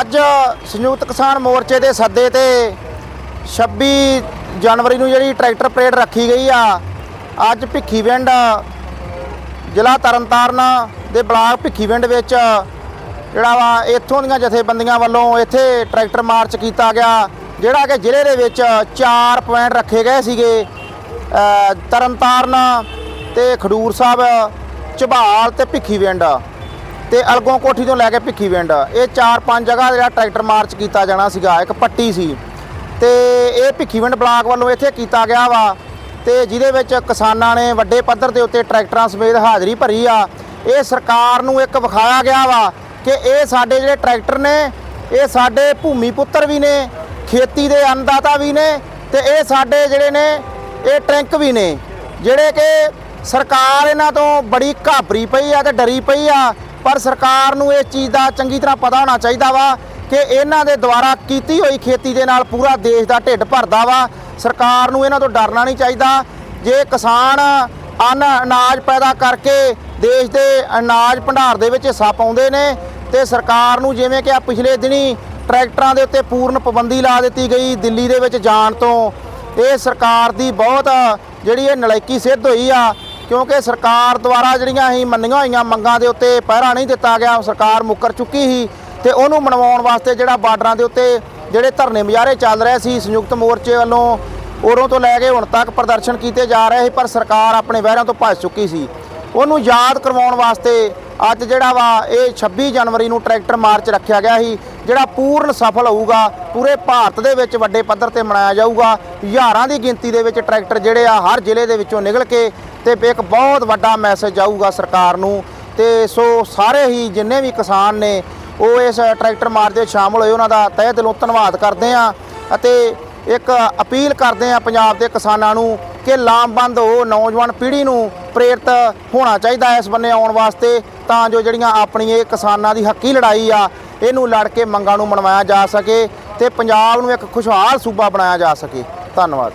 ਅੱਜ ਸੰਯੁਕਤ ਕਿਸਾਨ ਮੋਰਚੇ ਦੇ ਸੱਦੇ ਤੇ 26 ਜਨਵਰੀ ਨੂੰ ਜਿਹੜੀ ਟਰੈਕਟਰ ਪਰੇਡ ਰੱਖੀ ਗਈ ਆ, ਅੱਜ ਭਿੱਖੀਵਿੰਡ ਜ਼ਿਲ੍ਹਾ ਤਰਨਤਾਰਨ ਦੇ ਬਲਾਕ ਭਿੱਖੀਵਿੰਡ ਵਿੱਚ ਜਿਹੜਾ ਵਾ, ਇੱਥੋਂ ਦੀਆਂ ਜਥੇਬੰਦੀਆਂ ਵੱਲੋਂ ਇੱਥੇ ਟਰੈਕਟਰ ਮਾਰਚ ਕੀਤਾ ਗਿਆ, ਜਿਹੜਾ ਕਿ ਜ਼ਿਲ੍ਹੇ ਦੇ ਵਿੱਚ 4 ਪੁਆਇੰਟ ਰੱਖੇ ਗਏ ਸੀਗੇ ਤਰਨਤਾਰਨ ਤੇ ਖਡੂਰ ਸਾਹਿਬ, ਝਬਾਲ ਤੇ ਭਿੱਖੀਵਿੰਡ। ਤੇ ਅਲਗੋਂ ਕੋਠੀ ਤੋਂ ਲੈ ਕੇ ਭਿੱਖੀ ਪਿੰਡ। ਇਹ ਚਾਰ ਪੰਜ ਜਗ੍ਹਾ ਜਿਹੜਾ ਟਰੈਕਟਰ ਮਾਰਚ ਕੀਤਾ ਜਾਣਾ ਸੀਗਾ, ਇੱਕ ਪੱਟੀ ਸੀ। ਤੇ ਇਹ ਭਿੱਖੀ ਪਿੰਡ ਬਲਾਕ ਵੱਲੋਂ ਇੱਥੇ ਕੀਤਾ ਗਿਆ ਵਾ। ਤੇ ਜਿਹਦੇ ਵਿੱਚ ਕਿਸਾਨਾਂ ਨੇ ਵੱਡੇ ਪੱਧਰ ਦੇ ਉੱਤੇ ਟਰੈਕਟਰਾਂ ਸਮੇਤ ਹਾਜ਼ਰੀ ਭਰੀ ਆ। ਇਹ ਸਰਕਾਰ ਨੂੰ ਇੱਕ ਵਿਖਾਇਆ ਗਿਆ ਵਾ ਕਿ ਇਹ ਸਾਡੇ ਜਿਹੜੇ ਟਰੈਕਟਰ ਨੇ, ਇਹ ਸਾਡੇ ਭੂਮੀ ਪੁੱਤਰ ਵੀ ਨੇ, ਖੇਤੀ ਦੇ ਅੰਨਦਾਤਾ ਵੀ ਨੇ, ਤੇ ਇਹ ਸਾਡੇ ਜਿਹੜੇ ਨੇ, ਇਹ ਟੈਂਕ ਵੀ ਨੇ। ਜਿਹੜੇ ਕਿ ਸਰਕਾਰ ਇਹਨਾਂ ਤੋਂ ਬੜੀ ਘਾਬਰੀ ਪਈ ਆ ਤੇ ਡਰੀ ਪਈ ਆ ਪਰ ਸਰਕਾਰ ਨੂੰ ਇਸ ਚੀਜ਼ ਦਾ ਚੰਗੀ ਤਰ੍ਹਾਂ ਪਤਾ ਹੋਣਾ ਚਾਹੀਦਾ ਵਾ ਕਿ ਇਹਨਾਂ ਦੇ ਦੁਆਰਾ ਕੀਤੀ ਹੋਈ ਖੇਤੀ ਦੇ ਨਾਲ ਪੂਰਾ ਦੇਸ਼ ਦਾ ਢਿੱਡ ਭਰਦਾ ਵਾ। ਸਰਕਾਰ ਨੂੰ ਇਹਨਾਂ ਤੋਂ ਡਰਨਾ ਨਹੀਂ ਚਾਹੀਦਾ। ਜੇ ਕਿਸਾਨ ਅੰਨ ਅਨਾਜ ਪੈਦਾ ਕਰਕੇ ਦੇਸ਼ ਦੇ ਅਨਾਜ ਭੰਡਾਰ ਦੇ ਵਿੱਚ ਹਿੱਸਾ ਪਾਉਂਦੇ ਨੇ, ਤੇ ਸਰਕਾਰ ਨੂੰ ਜਿਵੇਂ ਕਿ ਆ ਪਿਛਲੇ ਦਿਨੀ ਟਰੈਕਟਰਾਂ ਦੇ ਉੱਤੇ ਪੂਰਨ ਪਾਬੰਦੀ ਲਾ ਦਿੱਤੀ ਗਈ ਦਿੱਲੀ ਦੇ ਵਿੱਚ ਜਾਣ ਤੋਂ, ਇਹ ਸਰਕਾਰ ਦੀ ਬਹੁਤ ਜਿਹੜੀ ਇਹ ਨਲਾਇਕੀ ਸਿੱਧ ਹੋਈ ਆ। ਕਿਉਂਕਿ ਸਰਕਾਰ ਦੁਆਰਾ ਜਿਹੜੀਆਂ ਅਸੀਂ ਮੰਨੀਆਂ ਹੋਈਆਂ ਮੰਗਾਂ ਦੇ ਉੱਤੇ ਪਹਿਰਾ ਨਹੀਂ ਦਿੱਤਾ ਗਿਆ, ਸਰਕਾਰ ਮੁੱਕਰ ਚੁੱਕੀ ਸੀ ਤੇ ਉਹਨੂੰ ਮਨਵਾਉਣ ਵਾਸਤੇ ਜਿਹੜਾ ਬਾਰਡਰਾਂ ਦੇ ਉੱਤੇ ਜਿਹੜੇ ਧਰਨੇ ਮੁਜ਼ਾਹਰੇ ਚੱਲ ਰਹੇ ਸੀ, ਸੰਯੁਕਤ ਮੋਰਚੇ ਵੱਲੋਂ ਉਦੋਂ ਤੋਂ ਲੈ ਕੇ ਹੁਣ ਤੱਕ ਪ੍ਰਦਰਸ਼ਨ ਕੀਤੇ ਜਾ ਰਹੇ ਸੀ, ਪਰ ਸਰਕਾਰ ਆਪਣੇ ਵਹਿਰਾਂ ਤੋਂ ਭੱਜ ਚੁੱਕੀ ਸੀ। ਉਹਨੂੰ ਯਾਦ ਕਰਵਾਉਣ ਵਾਸਤੇ ਅੱਜ ਜਿਹੜਾ ਵਾ, ਇਹ 26 ਜਨਵਰੀ ਨੂੰ ਟਰੈਕਟਰ ਮਾਰਚ ਰੱਖਿਆ ਗਿਆ ਸੀ। ਜਿਹੜਾ ਪੂਰਨ ਸਫਲ ਹੋਊਗਾ, ਪੂਰੇ ਭਾਰਤ ਦੇ ਵਿੱਚ ਵੱਡੇ ਪੱਧਰ ਤੇ ਮਨਾਇਆ ਜਾਊਗਾ। ਹਜ਼ਾਰਾਂ ਦੀ ਗਿਣਤੀ ਦੇ ਵਿੱਚ ਟਰੈਕਟਰ ਜਿਹੜੇ ਆ ਹਰ ਜ਼ਿਲ੍ਹੇ ਦੇ ਵਿੱਚੋਂ ਨਿਕਲ ਕੇ ਤੇ ਇੱਕ ਬਹੁਤ ਵੱਡਾ ਮੈਸੇਜ ਜਾਊਗਾ ਸਰਕਾਰ ਨੂੰ। ਤੇ ਸੋ ਸਾਰੇ ਹੀ ਜਿੰਨੇ ਵੀ ਕਿਸਾਨ ਨੇ, ਉਹ ਇਸ ਟਰੈਕਟਰ ਮਾਰਚ ਦੇ ਵਿੱਚ ਸ਼ਾਮਲ ਹੋਏ, ਉਹਨਾਂ ਦਾ ਤਹਿ ਦਿਲੋਂ ਧੰਨਵਾਦ ਕਰਦੇ ਆ ਅਤੇ ਇੱਕ ਅਪੀਲ ਕਰਦੇ ਆ ਪੰਜਾਬ ਦੇ ਕਿਸਾਨਾਂ ਨੂੰ ਕਿ ਲਾਮਬੰਦ ਹੋ ਨੌਜਵਾਨ ਪੀੜ੍ਹੀ ਨੂੰ ਪ੍ਰੇਰਿਤ ਹੋਣਾ ਚਾਹੀਦਾ ਇਸ ਬੰਨੇ ਆਉਣ ਵਾਸਤੇ, ਤਾਂ ਜੋ ਜਿਹੜੀਆਂ ਆਪਣੀ ਇਹ ਕਿਸਾਨਾਂ ਦੀ ਹੱਕੀ ਲੜਾਈ ਆ, ਇਹਨੂੰ ਲੜ ਕੇ ਮੰਗਾਂ ਨੂੰ ਮਨਵਾਇਆ ਜਾ ਸਕੇ ਤੇ ਪੰਜਾਬ ਨੂੰ ਇੱਕ ਖੁਸ਼ਹਾਲ ਸੂਬਾ ਬਣਾਇਆ ਜਾ ਸਕੇ। ਧੰਨਵਾਦ।